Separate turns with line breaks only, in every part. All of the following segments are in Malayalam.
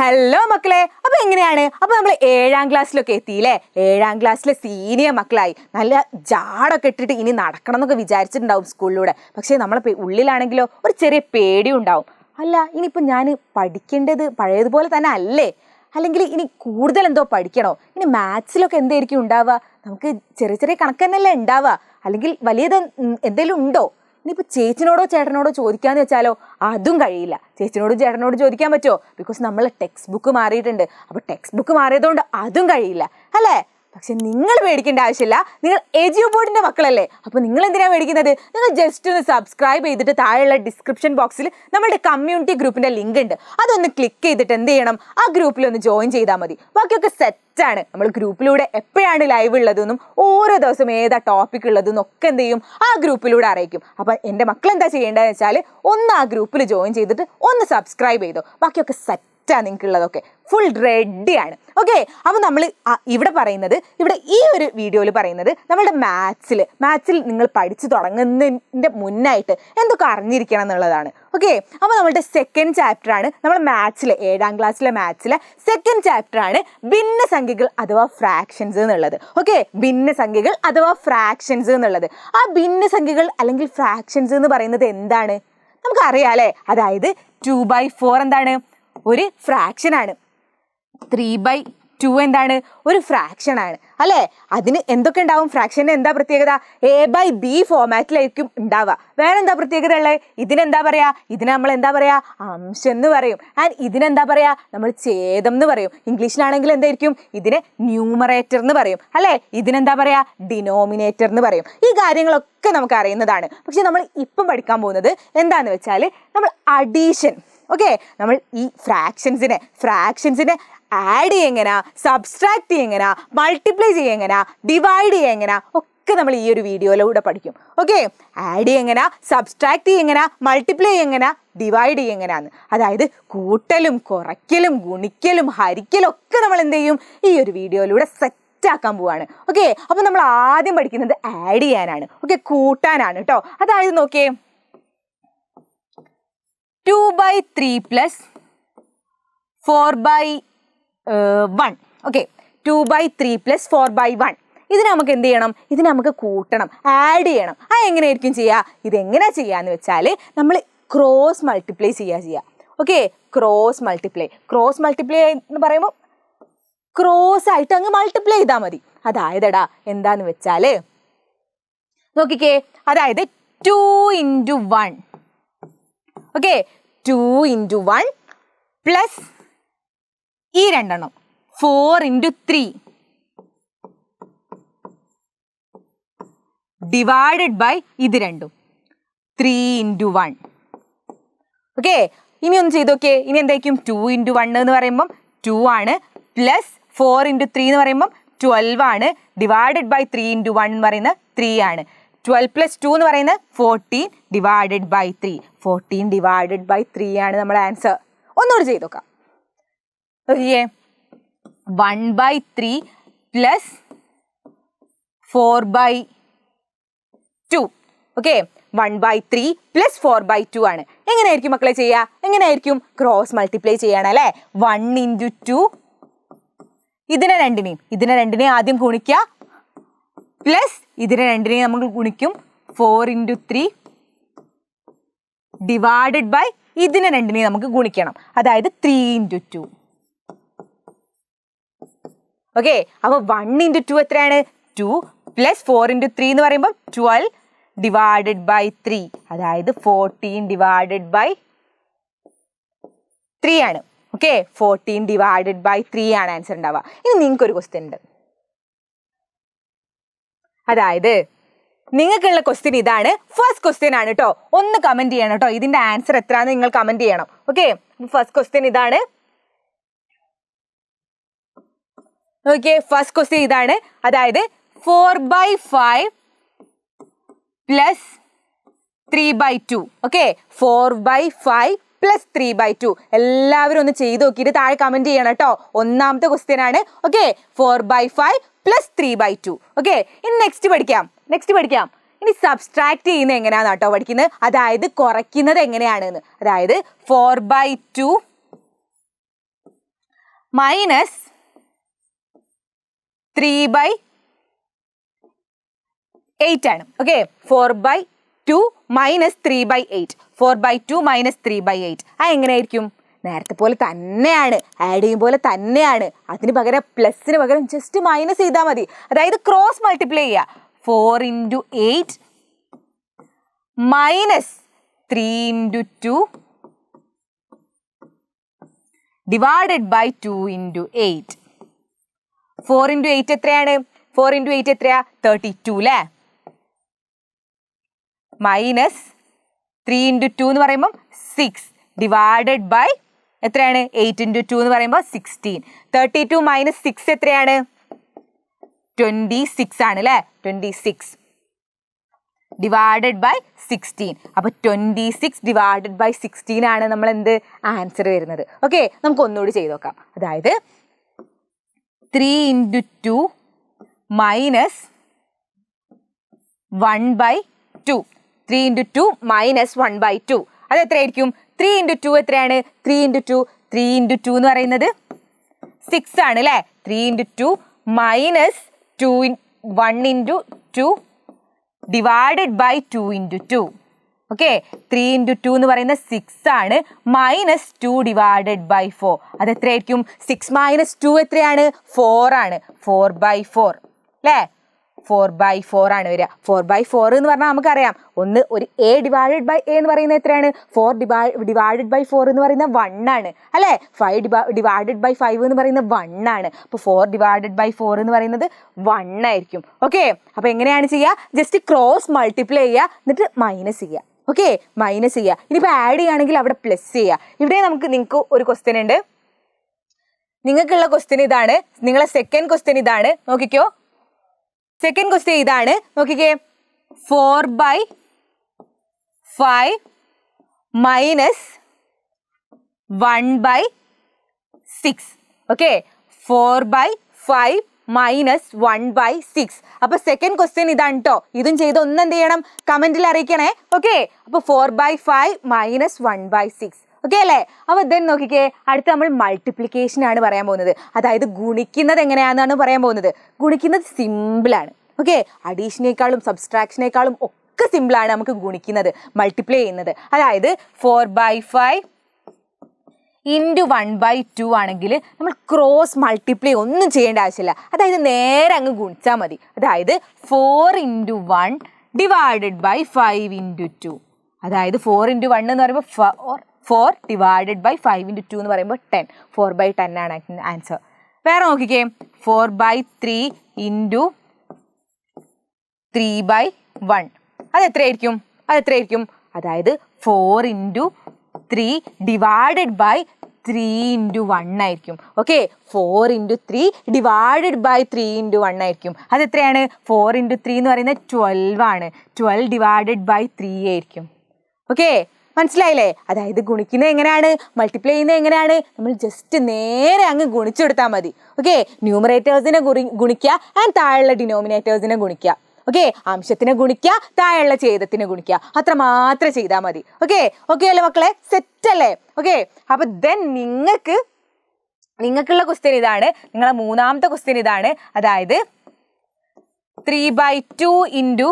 ഹലോ മക്കളെ. അപ്പൊ എങ്ങനെയാണ്? അപ്പൊ നമ്മൾ ഏഴാം ക്ലാസ്സിലൊക്കെ എത്തിയില്ലേ? ഏഴാം ക്ലാസ്സിലെ സീനിയർ മക്കളായി. നല്ല ജാടൊക്കെ ഇട്ടിട്ട് ഇനി നടക്കണം എന്നൊക്കെ വിചാരിച്ചിട്ടുണ്ടാവും സ്കൂളിലൂടെ. പക്ഷേ നമ്മളെ ഉള്ളിലാണെങ്കിലോ ഒരു ചെറിയ പേടി ഉണ്ടാവും അല്ല ഇനിയിപ്പോൾ ഞാൻ പഠിക്കേണ്ടത് പഴയതുപോലെ തന്നെ അല്ലേ? അല്ലെങ്കിൽ ഇനി കൂടുതൽ എന്തോ പഠിക്കണോ? ഇനി മാത്സിലൊക്കെ എന്തായിരിക്കും ഉണ്ടാവുക? നമുക്ക് ചെറിയ ചെറിയ കണക്ക് തന്നെയല്ലേ ഉണ്ടാവുക? അല്ലെങ്കിൽ വലിയത് എന്തെങ്കിലും ഉണ്ടോ? ഇനിയിപ്പോൾ ചേച്ചിനോടോ ചേട്ടനോടോ ചോദിക്കാന്ന് വെച്ചാലോ അതും കഴിയില്ല. ചേച്ചിനോടും ചേട്ടനോടും ചോദിക്കാൻ പറ്റുമോ? ബിക്കോസ് നമ്മൾ ടെക്സ്റ്റ് ബുക്ക് മാറിയിട്ടുണ്ട്. അപ്പോൾ ടെക്സ്റ്റ് ബുക്ക് മാറിയതുകൊണ്ട് അതും കഴിയില്ല. അല്ലേ? പക്ഷെ നിങ്ങൾ മേടിക്കേണ്ട ആവശ്യമില്ല. നിങ്ങൾ എജിയോ ബോർഡിന്റെ മക്കളല്ലേ? അപ്പോൾ നിങ്ങൾ എന്തിനാണ് മേടിക്കുന്നത്? നിങ്ങൾ ജസ്റ്റ് ഒന്ന് സബ്സ്ക്രൈബ് ചെയ്തിട്ട് താഴെയുള്ള ഡിസ്ക്രിപ്ഷൻ ബോക്സിൽ നമ്മുടെ കമ്മ്യൂണിറ്റി ഗ്രൂപ്പിന്റെ ലിങ്ക് ഉണ്ട്. അതൊന്ന് ക്ലിക്ക് ചെയ്തിട്ട് എന്ത് ചെയ്യണം? ആ ഗ്രൂപ്പിൽ ഒന്ന് ജോയിൻ ചെയ്താൽ മതി. ബാക്കിയൊക്കെ സെറ്റാണ് നമ്മൾ ഗ്രൂപ്പിലൂടെ എപ്പോഴാണ് ലൈവ് ഉള്ളതെന്നും ഓരോ ദിവസം ഏതാ ടോപ്പിക് ഉള്ളതെന്നും ഒക്കെ എന്ത് ചെയ്യും? ആ ഗ്രൂപ്പിലൂടെ അറിയിക്കും. അപ്പം എന്റെ മക്കൾ എന്താ ചെയ്യേണ്ടതെന്ന് വെച്ചാൽ ഒന്ന് ആ ഗ്രൂപ്പിൽ ജോയിൻ ചെയ്തിട്ട് ഒന്ന് സബ്സ്ക്രൈബ് ചെയ്തോ. ബാക്കിയൊക്കെ സെറ്റ് സെറ്റാണ് നിങ്ങൾക്കുള്ളതൊക്കെ. ഫുൾ റെഡിയാണ് ഓക്കെ അപ്പോൾ നമ്മൾ ഇവിടെ പറയുന്നത് ഇവിടെ ഈ ഒരു വീഡിയോയിൽ പറയുന്നത് നമ്മളുടെ മാത്സിൽ മാത്സിൽ നിങ്ങൾ പഠിച്ചു തുടങ്ങുന്നതിന്റെ മുന്നായിട്ട് എന്തൊക്കെ അറിഞ്ഞിരിക്കണം എന്നുള്ളതാണ്. ഓക്കെ അപ്പോൾ നമ്മളുടെ സെക്കൻഡ് ചാപ്റ്റർ ആണ് നമ്മൾ മാത്സിലെ ഏഴാം ക്ലാസ്സിലെ മാത്സിലെ സെക്കൻഡ് ചാപ്റ്റർ ആണ് ഭിന്ന സംഖ്യകൾ അഥവാ ഫ്രാക്ഷൻസ് എന്നുള്ളത്. ഓക്കെ ഭിന്നസംഖ്യകൾ അഥവാ ഫ്രാക്ഷൻസ് എന്നുള്ളത്. ആ ഭിന്ന സംഖ്യകൾ അല്ലെങ്കിൽ ഫ്രാക്ഷൻസ് എന്ന് പറയുന്നത് എന്താണ്? നമുക്കറിയാം അല്ലേ? അതായത് ടു ബൈ ഫോർ എന്താണ്? ഒരു ഫ്രാക്ഷനാണ് ത്രീ ബൈ ടു എന്താണ്? ഒരു ഫ്രാക്ഷൻ ആണ്. അല്ലേ? അതിന് എന്തൊക്കെ ഉണ്ടാവും? ഫ്രാക്ഷന് എന്താ പ്രത്യേകത? എ ബൈ ബി ഫോമാറ്റിലായിരിക്കും ഉണ്ടാവുക. വേറെ എന്താ പ്രത്യേകത ഉള്ളത് ഇതിനെന്താ പറയാ? ഇതിനെ നമ്മൾ എന്താ പറയാ? അംശം എന്ന് പറയും. ആൻഡ് ഇതിനെന്താ പറയാ? നമ്മൾ ഛേദം എന്ന് പറയും. ഇംഗ്ലീഷിലാണെങ്കിൽ എന്തായിരിക്കും? ഇതിനെ ന്യൂമറേറ്റർ എന്ന് പറയും. അല്ലേ? ഇതിനെന്താ പറയാ? ഡിനോമിനേറ്റർ എന്ന് പറയും. ഈ കാര്യങ്ങളൊക്കെ നമുക്ക് അറിയുന്നതാണ്. പക്ഷെ നമ്മൾ ഇപ്പം പഠിക്കാൻ പോകുന്നത് എന്താന്ന് വെച്ചാൽ നമ്മൾ അഡീഷൻ ഓക്കെ നമ്മൾ ഈ ഫ്രാക്ഷൻസിനെ ഫ്രാക്ഷൻസിനെ ആഡ് ചെയ്യെങ്ങനാ സബ്സ്ട്രാക്ട് ചെയ്യെങ്ങനാ മൾട്ടിപ്ലൈ ചെയ്യെങ്ങനാ ഡിവൈഡ് ചെയ്യെങ്ങനാ ഒക്കെ നമ്മൾ ഈ ഒരു വീഡിയോയിലൂടെ പഠിക്കും. ഓക്കെ ആഡ് ചെയ്യെങ്ങനാ സബ്സ്ട്രാക്ട് ചെയ്യെങ്ങനാ മൾട്ടിപ്ലൈ ചെയ്യെങ്ങനാ ഡിവൈഡ് ചെയ്യെങ്ങനാന്ന്. അതായത് കൂട്ടലും കുറയ്ക്കലും ഗുണിക്കലും ഹരിക്കലും ഒക്കെ നമ്മൾ എന്ത് ചെയ്യും? ഈ ഒരു വീഡിയോയിലൂടെ സെറ്റ് ആക്കാൻ പോവാണ്. ഓക്കെ അപ്പോൾ നമ്മൾ ആദ്യം പഠിക്കുന്നത് ആഡ് ചെയ്യാനാണ്. ഓക്കെ കൂട്ടാനാണ് കേട്ടോ അതായത് നോക്കിയേ two by three plus four by one. Okay. Two by three plus four by one. ഇതിനെ നമുക്ക് എന്ത് ചെയ്യണം? ഇതിനെ നമുക്ക് കൂട്ടണം. ആഡ് ചെയ്യണം. ആ എങ്ങനെയായിരിക്കും ചെയ്യുക ഇതെങ്ങനെയാ ചെയ്യാന്ന് വെച്ചാൽ നമ്മൾ ക്രോസ് മൾട്ടിപ്ലൈ ചെയ്യുക ചെയ്യുക okay? Cross multiply. Cross multiply എന്ന് പറയുമ്പോൾ ക്രോസ് ആയിട്ട് അങ്ങ് മൾട്ടിപ്ലൈ ചെയ്താൽ മതി. അതായതടാ എന്താന്ന് വെച്ചാൽ നോക്കിക്കേ. അതായത് two into one. Okay two into one plus ഈ രണ്ടെണ്ണം. Four into three divided by ഇത് രണ്ടും. ത്രീ ഇന്റു വൺ ഓക്കെ ഇനി ഒന്ന് ചെയ്ത് നോക്കിയേ. ഇനി എന്തായിരിക്കും? ടു ഇന്റു വൺ എന്ന് പറയുമ്പം ടു ആണ് പ്ലസ് ഫോർ ഇന്റു ത്രീ എന്ന് പറയുമ്പം ട്വൽവ് ആണ്. Divided by three into one എന്ന് പറയുന്നത് ത്രീ ആണ്. ട്വൽവ് പ്ലസ് ടു എന്ന് പറയുന്നത് fourteen divided by three fourteen divided by three ആണ് നമ്മുടെ ആൻസർ ഒന്നുകൂടി ചെയ്ത് നോക്കാം. നോക്കിയേ. One by three plus four by two okay one by three plus four by two ആണ്. എങ്ങനെയായിരിക്കും മക്കളെ ചെയ്യുക? എങ്ങനെയായിരിക്കും? ക്രോസ് മൾട്ടിപ്ലൈ ചെയ്യണം അല്ലേ? വൺ ഇന്റു ടു ഇതിനെ രണ്ടിനെയും. ഇതിനെ രണ്ടിനെയും ആദ്യം ഗുണിക്കുക. പ്ലസ് ഇതിനെ രണ്ടിനെയും നമ്മൾ ഗുണിക്കും four into three divided by ഇതിനെ രണ്ടിനെയും നമുക്ക് ഗുണിക്കണം. അതായത് ത്രീ ഇന്റു ടു ഓക്കെ അപ്പൊ വൺ ഇന്റു ടു എത്രയാണ്? Two plus four into three എന്ന് പറയുമ്പോൾ ട്വൽവ് ഡിവൈഡഡ് ബൈ ത്രീ അതായത് ഫോർട്ടീൻ ഡിവൈഡഡ് ബൈ ത്രീ ആണ്. Okay fourteen divided by three ആണ് ആൻസർ ഉണ്ടാവുക. ഇനി നിങ്ങൾക്ക് ഒരു ക്വസ്റ്റ്യൻ ഉണ്ട്. അതായത് നിങ്ങൾക്കുള്ള ക്വസ്റ്റ്യൻ ഇതാണ്. ഫസ്റ്റ് ക്വസ്റ്റ്യൻ ആണ് കേട്ടോ ഒന്ന് കമന്റ് ചെയ്യണം കേട്ടോ ഇതിന്റെ ആൻസർ എത്രയാണെന്ന് നിങ്ങൾ കമന്റ് ചെയ്യണം. ഓക്കെ ഫസ്റ്റ് ക്വസ്റ്റ്യൻ ഇതാണ്. നോക്കിയേ ഫസ്റ്റ് ക്വസ്റ്റ്യൻ ഇതാണ്. അതായത് four by five plus three by two okay four by five plus three by two എല്ലാവരും ഒന്ന് ചെയ്ത് നോക്കിയിട്ട് താഴെ കമന്റ് ചെയ്യണം കേട്ടോ ഒന്നാമത്തെ ക്വസ്റ്റ്യൻ ആണ്. Okay four by five plus three by two okay ഇനി നെക്സ്റ്റ് പഠിക്കാം. നെക്സ്റ്റ് പഠിക്കാം. ഇനി സബ്സ്ട്രാക്ട് ചെയ്യുന്നത് എങ്ങനെയാണെന്ന് കേട്ടോ പഠിക്കുന്നത്? അതായത് കുറയ്ക്കുന്നത് എങ്ങനെയാണെന്ന്. അതായത് four by two minus three by eight ആണ്. Okay four by two minus three by eight four by two minus three by eight ആ എങ്ങനെയായിരിക്കും നേരത്തെ പോലെ തന്നെയാണ്. ആഡ് ചെയ്യും പോലെ തന്നെയാണ്. അതിന് പകരം പ്ലസ്സിന് പകരം ജസ്റ്റ് മൈനസ് ചെയ്താൽ മതി. അതായത് ക്രോസ് മൾട്ടിപ്ലൈ ചെയ്യുക four into eight minus three into two divided by two into eight four into eight എത്രയാണ്? ഫോർ ഇന്റു എയ്റ്റ് എത്രയാ? തേർട്ടി ടു അല്ലേ മൈനസ് ത്രീ ഇന്റു ടു എന്ന് പറയുമ്പം സിക്സ് ഡിവൈഡഡ് ബൈ എത്രയാണ്? എയ്റ്റ് ഇന്റു ടു എന്ന് പറയുമ്പോൾ sixteen thirty two minus six എത്രയാണ്? ട്വന്റി സിക്സ് ആണ് അല്ലേ twenty six divided by sixteen അപ്പോൾ twenty six divided by sixteen ആണ് നമ്മൾ എന്ത് ആൻസർ വരുന്നത്. ഓക്കെ നമുക്ക് ഒന്നുകൂടി ചെയ്ത് നോക്കാം. അതായത് three into two minus one by two three into two minus one by two അത് എത്രയായിരിക്കും ത്രീ ഇന്റു ടു എത്രയാണ്? Three into two three into two എന്ന് പറയുന്നത് സിക്സ് ആണ് അല്ലേ? Three into two minus two in one into two divided by two into two okay three into two എന്ന് പറയുന്നത് സിക്സ് ആണ്. Minus two divided by four അത് എത്രയായിരിക്കും സിക്സ് മൈനസ് ടു എത്രയാണ്? ഫോർ ആണ്. ഫോർ ബൈ ഫോർ അല്ലേ? ഫോർ ബൈ ഫോർ ആണ് വരിക. ഫോർ ബൈ ഫോർ എന്ന് പറഞ്ഞാൽ നമുക്കറിയാം. ഒന്ന് ഒരു എ ഡിവൈഡഡ് ബൈ എ എന്ന് പറയുന്നത് എത്രയാണ്? ഫോർ ഡിവൈ ഡിവൈഡഡ് ബൈ ഫോർ എന്ന് പറയുന്നത് വൺ ആണ്. അല്ലേ? ഫൈവ് ഡിവൈ ഡിവൈഡഡ് ബൈ ഫൈവ് എന്ന് പറയുന്നത് വൺ ആണ്. അപ്പോൾ ഫോർ ഡിവൈഡഡ് ബൈ ഫോർ എന്ന് പറയുന്നത് വൺ ആയിരിക്കും. ഓക്കെ അപ്പോൾ എങ്ങനെയാണ് ചെയ്യുക? ജസ്റ്റ് ക്രോസ് മൾട്ടിപ്ലൈ ചെയ്യുക. എന്നിട്ട് മൈനസ് ചെയ്യുക. ഓക്കെ മൈനസ് ചെയ്യുക. ഇനിയിപ്പോൾ ആഡ് ചെയ്യുകയാണെങ്കിൽ അവിടെ പ്ലസ് ചെയ്യുക. ഇവിടെ നമുക്ക് നിങ്ങൾക്ക് ഒരു ക്വസ്റ്റ്യൻ ഉണ്ട്. നിങ്ങൾക്കുള്ള ക്വസ്റ്റ്യൻ ഇതാണ്. നിങ്ങളെ സെക്കൻഡ് ക്വസ്റ്റ്യൻ ഇതാണ്. നോക്കിക്കോ. സെക്കൻഡ് ക്വസ്റ്റ്യൻ ഇതാണ്. നോക്കിക്കേ. Four by five minus one by six okay four by five minus one by six അപ്പൊ സെക്കൻഡ് ക്വസ്റ്റ്യൻ ഇതാണ് കേട്ടോ ഇതും ചെയ്ത് ഒന്ന് എന്ത് ചെയ്യണം? കമന്റിൽ അറിയിക്കണേ. ഓക്കെ അപ്പൊ four by five minus one by six okay അല്ലേ? അപ്പൊ ദെൻ നോക്കിക്കേ അടുത്ത നമ്മൾ മൾട്ടിപ്ലിക്കേഷൻ ആണ് പറയാൻ പോകുന്നത്. അതായത് ഗുണിക്കുന്നത് എങ്ങനെയാണെന്നാണ് പറയാൻ പോകുന്നത്? ഗുണിക്കുന്നത് സിമ്പിളാണ് ഓക്കെ അഡീഷനേക്കാളും സബ്സ്ട്രാക്ഷനേക്കാളും ഒക്കെ സിമ്പിളാണ് നമുക്ക് ഗുണിക്കുന്നത് മൾട്ടിപ്ലൈ ചെയ്യുന്നത്. അതായത് four by five into one by two ആണെങ്കിൽ നമ്മൾ ക്രോസ് മൾട്ടിപ്ലൈ ഒന്നും ചെയ്യേണ്ട ആവശ്യമില്ല. അതായത് നേരെ അങ്ങ് ഗുണിച്ചാൽ മതി. അതായത് four into one divided by five into two അതായത് ഫോർ ഇന്റു വൺ എന്ന് പറയുമ്പോൾ four four divided by five into two എന്ന് പറയുമ്പോൾ ടെൻ ഫോർ ബൈ ടെൻ ആണ് ആൻസർ വേറെ നോക്കിക്കേ. Four by three into three by one അത് എത്രയായിരിക്കും? അത് എത്രയായിരിക്കും? അതായത് four into three divided by three into one ആയിരിക്കും. Okay four into three divided by three into one ആയിരിക്കും. അത് എത്രയാണ്? ഫോർ ഇന്റു ത്രീ എന്ന് പറയുന്നത് ട്വൽവ് ആണ്. ട്വൽവ് ഡിവൈഡഡ് ബൈ ത്രീ ആയിരിക്കും. ഓക്കെ മനസ്സിലായില്ലേ? അതായത് ഗുണിക്കുന്നത് എങ്ങനെയാണ്? മൾട്ടിപ്ലൈ ചെയ്യുന്നത് എങ്ങനെയാണ്? നമ്മൾ ജസ്റ്റ് നേരെ അങ്ങ് ഗുണിച്ചു കൊടുത്താൽ മതി. ഓക്കെ ന്യൂമറേറ്റേഴ്സിനെ ഗുണി ഗുണിക്കുക ആൻഡ് താഴെയുള്ള ഡിനോമിനേറ്റേഴ്സിനെ ഗുണിക്കുക. ഓക്കെ അംശത്തിനെ ഗുണിക്കുക താഴെയുള്ള ഛേദത്തിനെ ഗുണിക്കുക. അത്ര മാത്രം ചെയ്താൽ മതി. ഓക്കെ ഓക്കെ അല്ലേ മക്കളെ? സെറ്റ് അല്ലേ? ഓക്കെ അപ്പൊ ദെൻ നിങ്ങൾക്ക് നിങ്ങൾക്കുള്ള ക്വസ്റ്റ്യൻ ഇതാണ്. നിങ്ങളെ മൂന്നാമത്തെ ക്വസ്റ്റ്യൻ ഇതാണ്. അതായത് three by two into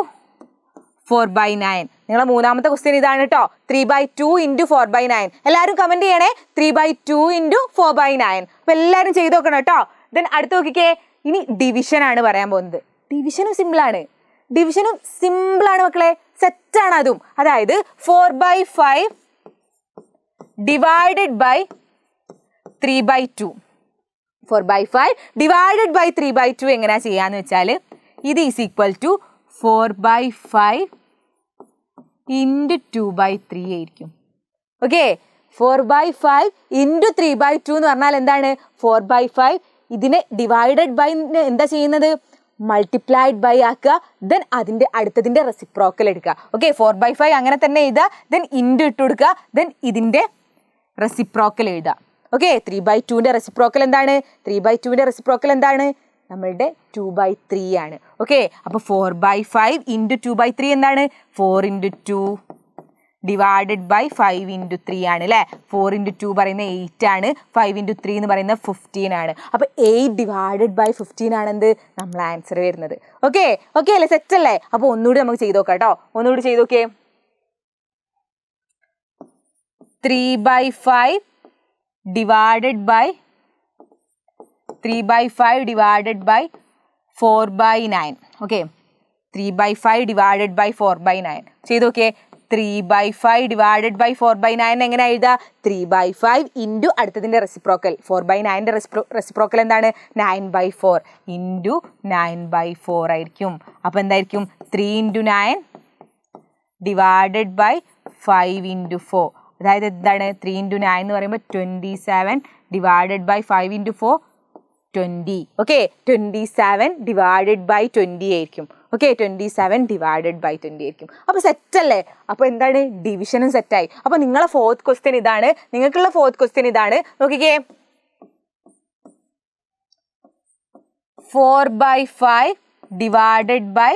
four by nine നിങ്ങളെ മൂന്നാമത്തെ ക്വസ്റ്റ്യൻ ഇതാണ് കേട്ടോ three by two into four by nine എല്ലാവരും കമന്റ് ചെയ്യണേ. Three by two into four by nine അപ്പം എല്ലാവരും ചെയ്ത് നോക്കണം കേട്ടോ ദെൻ അടുത്ത് നോക്കിക്കേ. ഇനി ഡിവിഷൻ ആണ് പറയാൻ പോകുന്നത്. ഡിവിഷനും സിമ്പിളാണ് ഡിവിഷനും സിമ്പിളാണ് മക്കളെ. സെറ്റാണ് അതും. അതായത് four by five divided by three by two four by five divided by three by two എങ്ങനെയാ ചെയ്യാന്ന് വെച്ചാൽ ഇത് is equal to four by five into two by three ആയിരിക്കും. Okay four by five into three by two എന്ന് പറഞ്ഞാൽ എന്താണ്? ഫോർ ബൈ ഫൈവ് ഇതിനെ ഡിവൈഡഡ് ബൈ എന്താ ചെയ്യുന്നത്? മൾട്ടിപ്ലൈഡ് ബൈ ആക്കുക. ദെൻ അതിന്റെ അടുത്തതിന്റെ റെസിപ്രോക്കൽ എടുക്കുക. ഓക്കെ ഫോർ ബൈ ഫൈവ് അങ്ങനെ തന്നെ എഴുതുക. ദെൻ ഇന്റു ഇട്ട് കൊടുക്കുക. ദെൻ ഇതിന്റെ റെസിപ്രോക്കൽ എഴുതുക. ഓക്കെ ത്രീ ബൈ ടുവിന്റെ റെസിപ്രോക്കൽ എന്താണ്? ത്രീ ബൈ ടുവിന്റെ റെസിപ്രോക്കൽ എന്താണ്? നമ്മളുടെ ടു ബൈ ത്രീ ആണ്. ഓക്കെ അപ്പോൾ four by five into two by three എന്താണ്? Four into two divided by five into three ആണ് അല്ലേ ഫോർ ഇന്റു ടു പറയുന്ന എയ്റ്റ് ആണ്. ഫൈവ് ഇന്റു ത്രീ എന്ന് പറയുന്ന ഫിഫ്റ്റീൻ ആണ്. അപ്പോൾ എയ്റ്റ് ഡിവൈഡഡ് ബൈ ഫിഫ്റ്റീൻ ആണ് എന്ത്? നമ്മൾ ആൻസർ വരുന്നത്. ഓക്കെ ഓക്കെ അല്ലേ? സെറ്റ് അല്ലേ? അപ്പോൾ ഒന്നുകൂടി നമുക്ക് ചെയ്ത് നോക്കാം കേട്ടോ ഒന്നുകൂടി ചെയ്ത് നോക്കിയേ. Three by five divided by three by five divided by four by nine okay three by five divided by four by nine ചെയ്ത് നോക്കിയേ. Three by five divided by four by nine എങ്ങനെ എഴുതുക ത്രീ ബൈ ഫൈവ് ഇന്റു അടുത്തതിന്റെ റെസിപ്രോക്കൽ ഫോർ ബൈ നയന്റെ റെസിപ്രോ റെസിപ്രോക്കൽ എന്താണ്? Nine by four into nine by four ആയിരിക്കും. അപ്പോൾ എന്തായിരിക്കും? Three into nine divided by five into four അതായത് എന്താണ്? ത്രീ ഇന്റു നയൻ എന്ന് പറയുമ്പോൾ twenty seven divided by five into four twenty okay twenty seven divided by twenty ആയിരിക്കും. Okay twenty seven divided by twenty ആയിരിക്കും. അപ്പോൾ സെറ്റ് അല്ലേ? അപ്പോൾ എന്താണ്? ഡിവിഷനും സെറ്റായി അപ്പോൾ നിങ്ങളെ ഫോർത്ത് ക്വസ്റ്റ്യൻ ഇതാണ്. നിങ്ങൾക്കുള്ള ഫോർത്ത് ക്വസ്റ്റ്യൻ ഇതാണ്. നോക്കിക്കേ. Four by five divided by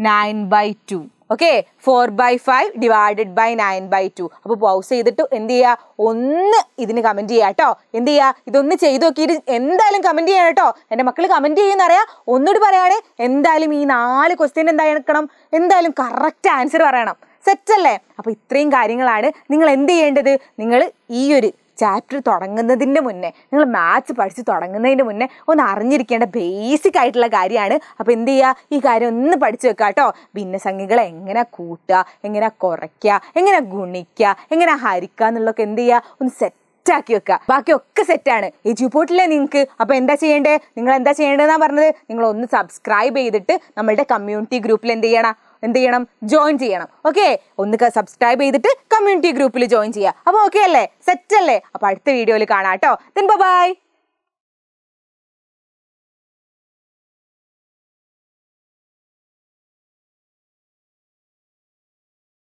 nine by two okay four by five divided by nine by two അപ്പോൾ പൗസ് ചെയ്തിട്ട് എന്ത് ചെയ്യുക ഒന്ന് ഇതിന് കമന്റ് ചെയ്യുക കേട്ടോ എന്ത് ചെയ്യുക ഇതൊന്ന് ചെയ്തു നോക്കിയിട്ട് എന്തായാലും കമന്റ് ചെയ്യണം കേട്ടോ എന്റെ മക്കൾ കമന്റ് ചെയ്യുന്നറിയാം ഒന്നുകൂടി പറയുകയാണ് എന്തായാലും ഈ നാല് ക്വസ്റ്റ്യൻ എന്തായിരിക്കണം എന്തായാലും കറക്റ്റ് ആൻസർ പറയണം. സെറ്റ് അല്ലേ? അപ്പോൾ ഇത്രയും കാര്യങ്ങളാണ്. നിങ്ങൾ എന്ത് ചെയ്യേണ്ടത്? നിങ്ങൾ ഈ ഒരു ചാപ്റ്റർ തുടങ്ങുന്നതിന്റെ മുന്നേ നിങ്ങൾ മാത്സ് പഠിച്ച് തുടങ്ങുന്നതിന്റെ മുന്നേ ഒന്ന് അറിഞ്ഞിരിക്കേണ്ട ബേസിക് ആയിട്ടുള്ള കാര്യമാണ്. അപ്പോൾ എന്ത് ചെയ്യുക ഈ കാര്യം ഒന്ന് പഠിച്ചു വെക്കുക കേട്ടോ ഭിന്നസംഖ്യകളെ എങ്ങനെ കൂട്ടുക എങ്ങനെ കുറയ്ക്കുക എങ്ങനെ ഗുണിക്കുക എങ്ങനെ ഹരിക്കുക എന്നുള്ളതൊക്കെ എന്ത് ചെയ്യുക ഒന്ന് സെറ്റ് സെറ്റാക്കി വെക്കുക ബാക്കിയൊക്കെ സെറ്റാണ് ഈ പോർട്ടിലെ നിങ്ങൾക്ക് അപ്പോൾ എന്താ ചെയ്യേണ്ടത് നിങ്ങൾ എന്താ ചെയ്യേണ്ടതെന്നാണ് പറഞ്ഞത്? നിങ്ങൾ ഒന്ന് സബ്സ്ക്രൈബ് ചെയ്തിട്ട് നമ്മളുടെ കമ്മ്യൂണിറ്റി ഗ്രൂപ്പിൽ എന്ത് ചെയ്യണം? എന്ത് ചെയ്യണം? ജോയിൻ ചെയ്യണം. ഓക്കെ ഒന്ന് സബ്സ്ക്രൈബ് ചെയ്തിട്ട് കമ്മ്യൂണിറ്റി ഗ്രൂപ്പിൽ ജോയിൻ ചെയ്യുക. അപ്പോൾ ഓക്കെ അല്ലേ? സെറ്റ് അല്ലേ? അപ്പോൾ അടുത്ത വീഡിയോയിൽ കാണാം കേട്ടോ. ബൈ